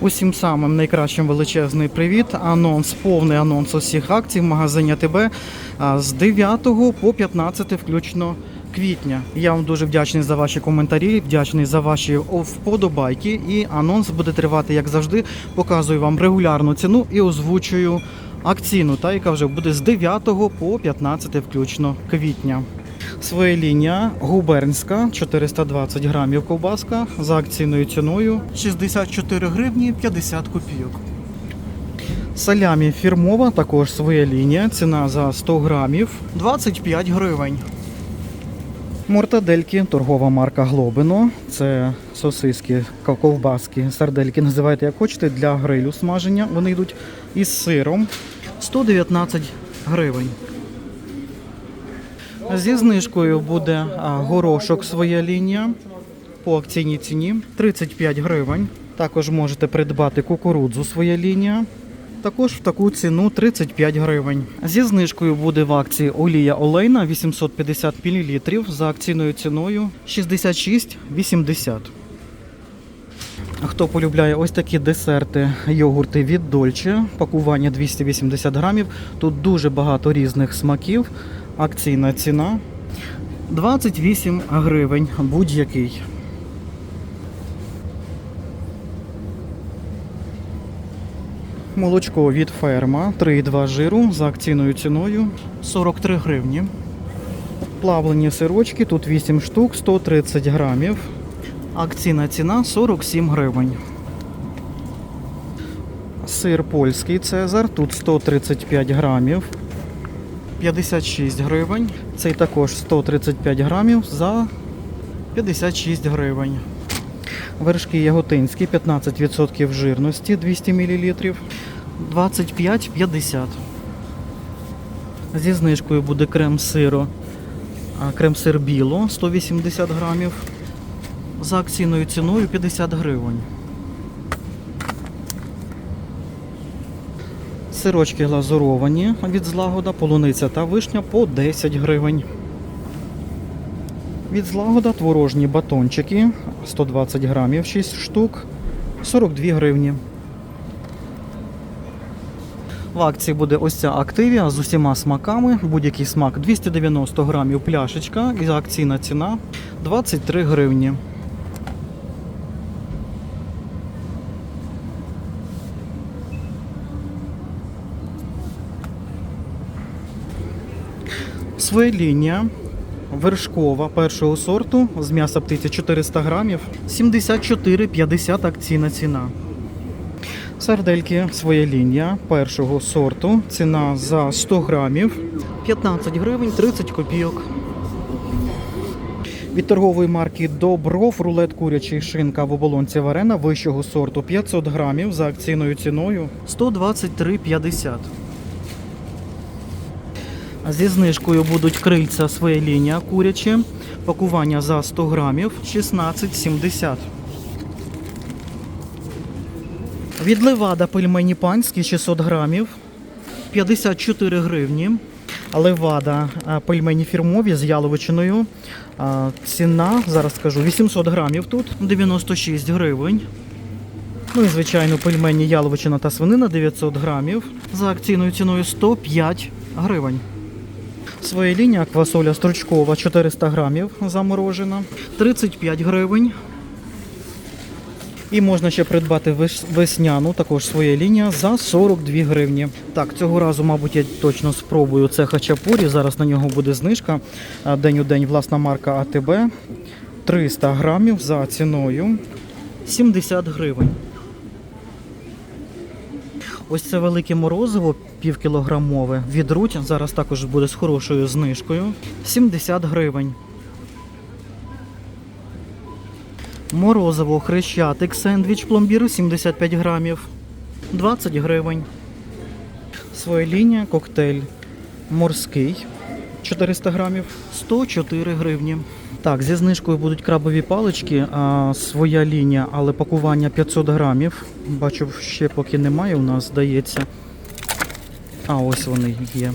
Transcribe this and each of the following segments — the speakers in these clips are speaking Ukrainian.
Усім самим найкращим величезний привіт. Анонс, повний анонс усіх акцій в магазині АТБ з 9 по 15 включно квітня. Я вам дуже вдячний за ваші коментарі, вдячний за ваші вподобайки. І анонс буде тривати, як завжди. Показую вам регулярну ціну і озвучую акційну, та яка вже буде з 9 по 15 включно квітня. Своя лінія губернська 420 грамів ковбаска за акційною ціною 64 гривні 50 копійок. Салямі фірмова, також своя лінія. Ціна за 100 грамів 25 гривень. Мортадельки, торгова марка Глобино. Це сосиски, ковбаски, сардельки, називайте як хочете, для грилю смаження. Вони йдуть із сиром 119 гривень. Зі знижкою буде горошок своя лінія по акційній ціні 35 гривень. Також можете придбати кукурудзу своя лінія. Також в таку ціну 35 гривень. Зі знижкою буде в акції олія олейна 850 мл за акційною ціною 66,80. Хто полюбляє ось такі десерти, йогурти від Дольче, пакування 280 грамів. Тут дуже багато різних смаків. Акційна ціна 28 гривень будь-який. Молочко від ферма 3,2 жиру за акційною ціною 43 гривні. Плавлені сирочки, тут 8 штук, 130 грамів. Акційна ціна 47 гривень. Сир польський Цезар, тут 135 грамів. 56 гривень. Цей також 135 грамів за 56 гривень. Вершки яготинські 15% жирності 200 мл 25,50. Зі знижкою буде крем сиро. Крем сир біло 180 грамів. За акційною ціною 50 гривень. Сирочки глазуровані від злагода, полуниця та вишня по 10 гривень. Від злагода творожні батончики 120 грамів, 6 штук, 42 гривні. В акції буде ось ця активія з усіма смаками. Будь-який смак 290 грамів пляшечка і акційна ціна 23 гривні. Своя вершкова першого сорту з м'яса птиці 400 грамів 74,50 акційна ціна. Сардельки своя першого сорту. Ціна за 100 грамів 15 гривень 30 копійок. Від торгової марки Добров рулет курячий шинка в оболонці варена вищого сорту 500 грамів за акційною ціною 123,50. Зі знижкою будуть крильця своя лінія курячі. Пакування за 100 грамів 16,70. Від Левада пельмені панські 600 грамів 54 гривні. Левада пельмені фірмові з яловичиною. Ціна, зараз скажу, 800 грамів тут 96 гривень. Ну і звичайно, пельмені яловичина та свинина 900 грамів за акційною ціною 105 гривень. Своя лінія квасоля стручкова 400 грамів заморожена, 35 гривень. І можна ще придбати весняну, також своя лінія за 42 гривні. Так, цього разу, мабуть, я точно спробую це хачапурі. Зараз на нього буде знижка. День у день власна марка АТБ. 300 грамів за ціною 70 гривень. Ось це велике морозиво півкілограмове від Руть. Зараз також буде з хорошою знижкою. 70 гривень. Морозиво хрещатик сендвіч пломбір 75 грамів. 20 гривень. Своя лінія коктейль морський 400 грамів 104 гривні. Так, зі знижкою будуть крабові палички, а, своя лінія, але пакування 500 грамів. Бачу, ще поки немає у нас, здається. А, ось вони є.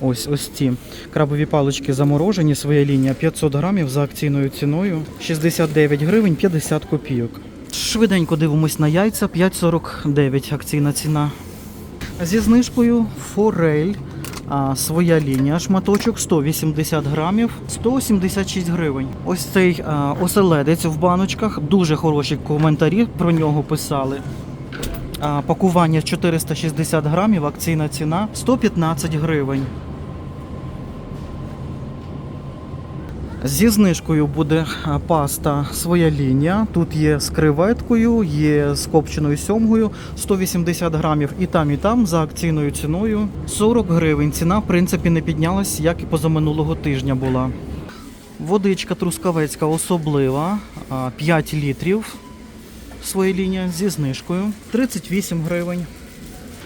Ось ось ці крабові палички заморожені, своя лінія 500 грамів за акційною ціною 69 гривень 50 копійок. Швиденько дивимось на яйця 5,49 акційна ціна. Зі знижкою форель. А, своя лінія, шматочок 180 грамів, 176 гривень. Ось цей а, оселедець в баночках. Дуже хороші коментарі про нього писали. А, пакування 460 грамів, акційна ціна 115 гривень. Зі знижкою буде паста своя лінія. Тут є з креветкою, є з копченою сьомгою 180 грамів. І там, і там за акційною ціною 40 гривень. Ціна, в принципі, не піднялась, як і позаминулого тижня була. Водичка трускавецька особлива, 5 літрів. Своя лінія зі знижкою 38 гривень.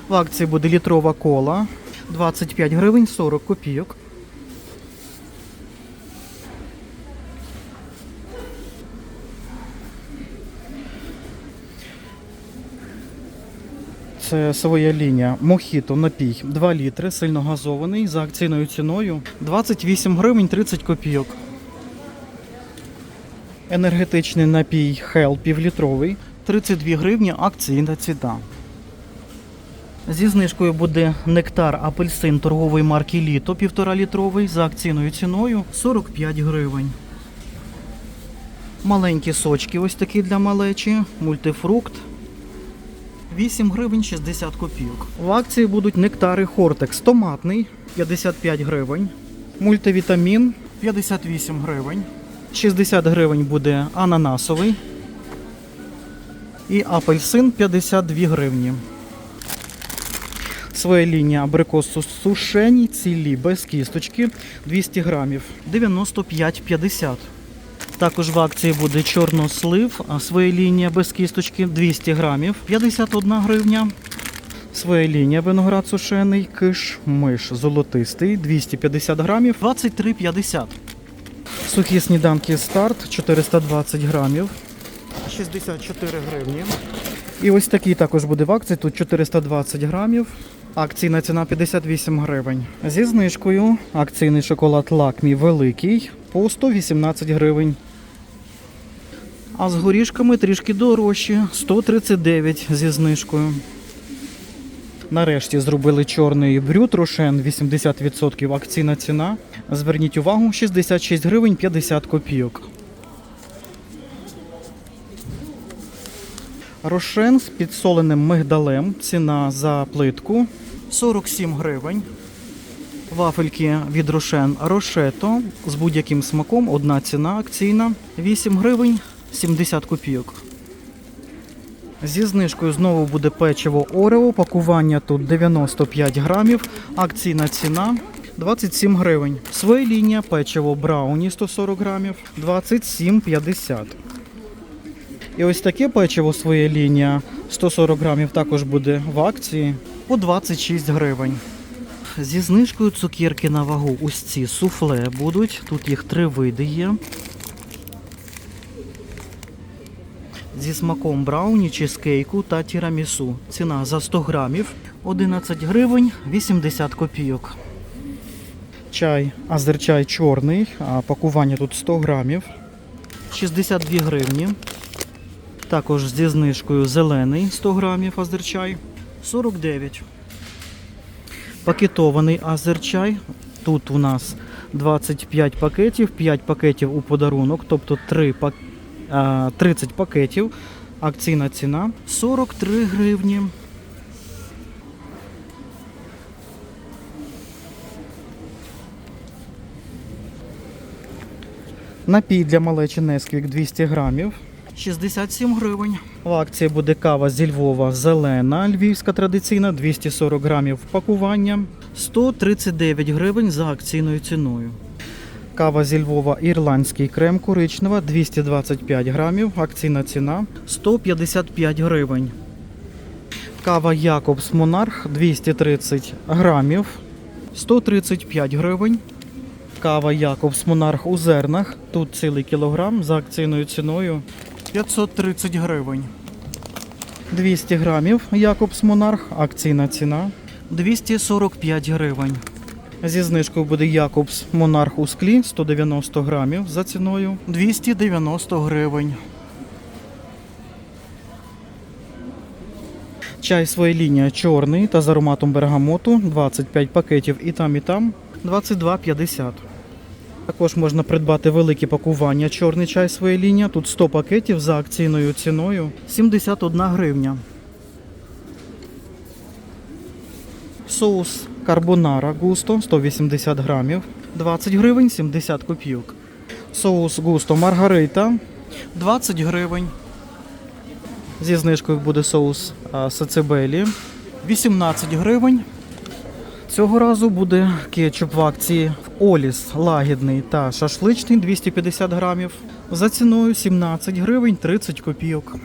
В акції буде літрова кола 25 гривень 40 копійок. Це своя лінія. Мохіто напій 2 літри, сильно газований за акційною ціною 28 гривень 30 копійок. Енергетичний напій Hell півлітровий 32 гривні акційна ціна. Зі знижкою буде нектар апельсин торгової марки Літо 1,5 літровий за акційною ціною 45 гривень. Маленькі сочки, ось такі для малечі, мультифрукт 8 гривень 60 копійок. В акції будуть нектари Хортекс томатний 55 гривень, мультивітамін 58 гривень, 60 гривень буде ананасовий і апельсин 52 гривні. Своя лінія абрикосу сушені, цілі без кісточки 200 грамів 95,50. Також в акції буде чорнослив, своя лінія без кісточки 200 грамів 51 гривня. Своя лінія виноград сушений, киш, миш золотистий 250 грамів 23,50. Сухі сніданки старт 420 грамів 64 гривні. І ось такий також буде в акції. Тут 420 грамів. Акційна ціна 58 гривень. Зі знижкою акційний шоколад лакмі великий по 118 гривень. А з горішками трішки дорожчі 139 зі знижкою. Нарешті зробили чорний брют рошен 80% акційна ціна. Зверніть увагу 66 гривень 50 копійок. Рошен з підсоленим мигдалем. Ціна за плитку 47 гривень. Вафельки від Рошен Рошето з будь-яким смаком. Одна ціна акційна 8 гривень 70 копійок. Зі знижкою знову буде печиво Орео. Пакування тут 95 грамів. Акційна ціна 27 гривень. Своя лінія печиво Брауні 140 грамів 27,50. І ось таке печиво своя лінія 140 грамів також буде в акції по 26 гривень. Зі знижкою цукерки на вагу ось ці суфле будуть. Тут їх три види є. Зі смаком брауні, чизкейку та тірамісу. Ціна за 100 грамів 11 гривень 80 копійок. Чай, азерчай чорний, а пакування тут 100 грамів 62 гривні. Також зі знижкою зелений 100 грамів азерчай 49. Пакетований азерчай. Тут у нас 25 пакетів, 5 пакетів у подарунок, тобто 3 пак... а, 30 пакетів. Акційна ціна 43 гривні. Напій для малечі Несквік 200 грамів. 67 гривень. В акції буде кава зі Львова зелена, львівська традиційна, 240 грамів пакування, 139 гривень за акційною ціною. Кава зі Львова ірландський крем коричнева, 225 грамів, акційна ціна 155 гривень. Кава Якобс Монарх 230 грамів, 135 гривень. Кава Якобс Монарх у зернах. Тут цілий кілограм за акційною ціною 530 гривень. 200 грамів Якобс Монарх, акційна ціна 245 гривень. Зі знижкою буде Якобс Монарх у склі 190 грамів за ціною 290 гривень. Чай своя лінія чорний та з ароматом бергамоту 25 пакетів і там, і там 22,50. Також можна придбати великі пакування чорний чай своя лінія. Тут 100 пакетів за акційною ціною 71 гривня. Соус карбонара густо 180 грамів 20 гривень 70 копійок. Соус густо маргарита 20 гривень. Зі знижкою буде соус сацебелі 18 гривень. Цього разу буде кетчуп в акції Оліс лагідний та шашличний 250 грамів за ціною 17 гривень 30 копійок.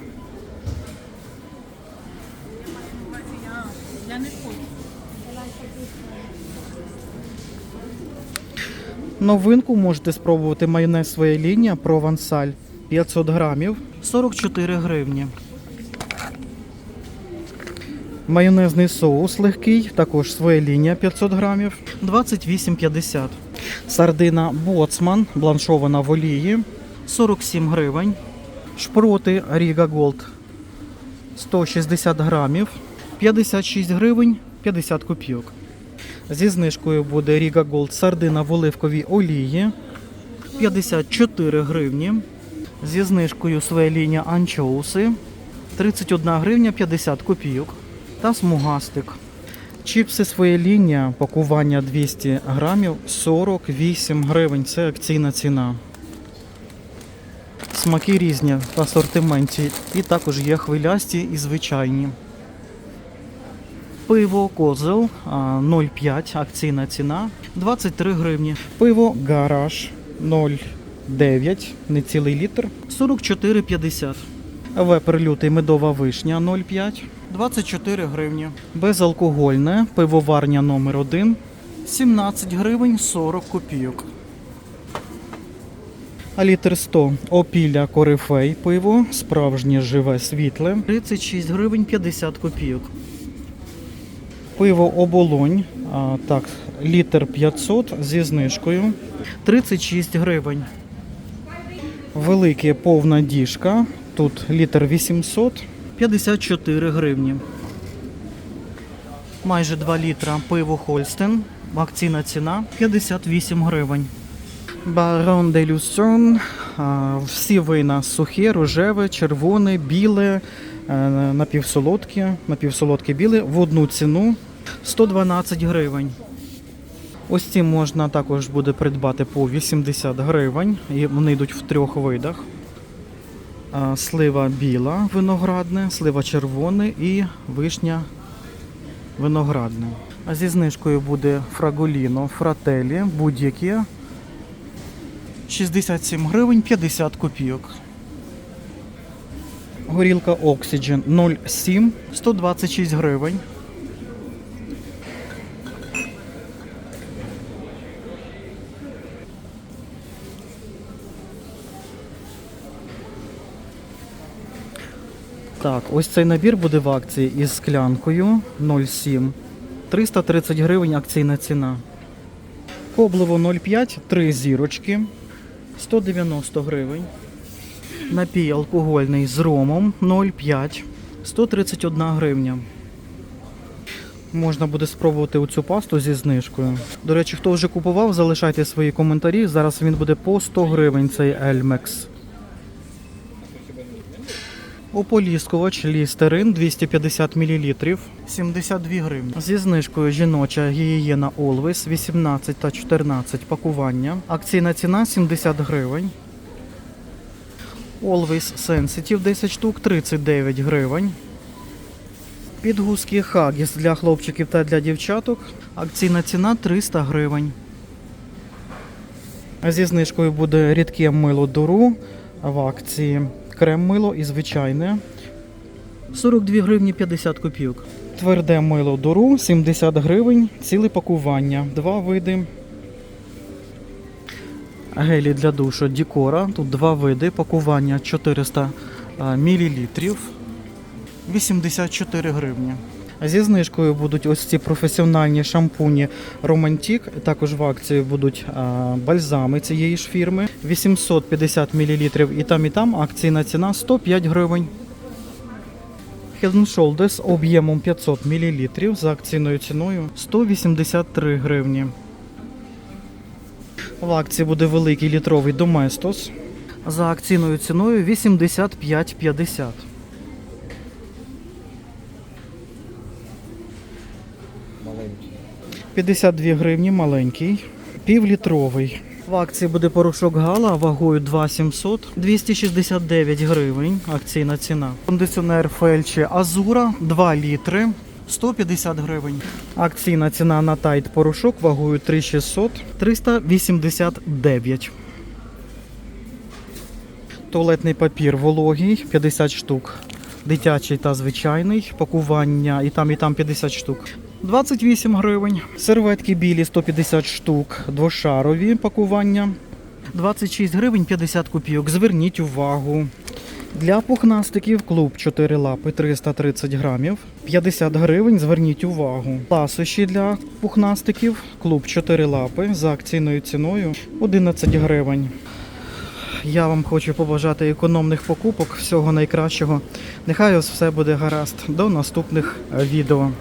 Новинку можете спробувати майонез своя лінія провансаль 500 грамів 44 гривні. Майонезний соус легкий, також своя лінія 500 грамів 28,50. Сардина Боцман бланшована в олії 47 гривень. Шпроти Ріга Голд 160 грамів 56 гривень 50 копійок. Зі знижкою буде Ріга Голд сардина в оливковій олії 54 гривні. Зі знижкою своя лінія анчоуси 31 гривня 50 копійок. Та смугастик. Чіпси своя лінія, пакування 200 грамів 48 гривень. Це акційна ціна. Смаки різні в асортименті. І також є хвилясті і звичайні. Пиво Козел 0,5 акційна ціна 23 гривні. Пиво Гараж 0,9, не цілий літр 44,50. Вепер лютий медова вишня 0,5 24 гривні. Безалкогольне пивоварня номер 1 17 гривень 40 копійок. А літр 100 опілля корифей пиво, справжнє живе світле 36 гривень 50 копійок. Пиво оболонь, а, так, літр 500 зі знижкою 36 гривень. Велике повна діжка. Тут літр 800 54 гривні. Майже 2 літра пиво Хольстен. Акційна ціна 58 гривень. Барон де Люсьон. а, Всі вина сухі, рожеве, червоне, біле, е, напівсолодке, напівсолодке біле в одну ціну 112 гривень. Ось ці можна також буде придбати по 80 гривень. І вони йдуть в трьох видах. Слива біла виноградне, слива червоне і вишня виноградне. А зі знижкою буде фраголіно, фрателі, будь-які 67 гривень 50 копійок. Горілка Oxygen 0,7 126 гривень. Так, ось цей набір буде в акції із склянкою 0,7. 330 гривень акційна ціна. Коблево 0,5, 3 зірочки. 190 гривень. Напій алкогольний з ромом 0,5. 131 гривня. Можна буде спробувати оцю пасту зі знижкою. До речі, хто вже купував, залишайте свої коментарі. Зараз він буде по 100 гривень цей Ельмекс. Ополіскувач лістерин 250 мл 72 гривні. Зі знижкою жіноча гігієна Always 18 та 14 пакування. Акційна ціна 70 гривень. Always Sensitive 10 штук 39 гривень. Підгузки Huggies для хлопчиків та для дівчаток. Акційна ціна 300 гривень. Зі знижкою буде рідке мило дуру в акції крем мило і звичайне 42 гривні 50 копійок. Тверде мило дуру 70 гривень, ціле пакування, два види. Гелі для душу Дікора. Тут два види, пакування 400 мл 84 гривні. Зі знижкою будуть ось ці професіональні шампуні Романтік. Також в акції будуть а, бальзами цієї ж фірми. 850 мл і там, і там акційна ціна 105 гривень. Head Shoulders об'ємом 500 мл за акційною ціною 183 гривні. В акції буде великий літровий Domestos за акційною ціною 85,50. Маленький. 52 гривні маленький, півлітровий. В акції буде порошок Гала вагою 2700, 269 гривень. Акційна ціна. Кондиціонер Фельчі Азура 2 літри. 150 гривень. Акційна ціна на тайт порошок вагою 3600 389. Туалетний папір вологий 50 штук. Дитячий та звичайний. Пакування і там, і там 50 штук. 28 гривень. Серветки білі 150 штук. Двошарові пакування. 26 гривень 50 копійок. Зверніть увагу. Для пухнастиків клуб 4 лапи 330 грамів. 50 гривень. Зверніть увагу. Ласощі для пухнастиків. Клуб 4 лапи за акційною ціною 11 гривень. Я вам хочу побажати економних покупок, всього найкращого. Нехай у все буде гаразд. До наступних е, відео.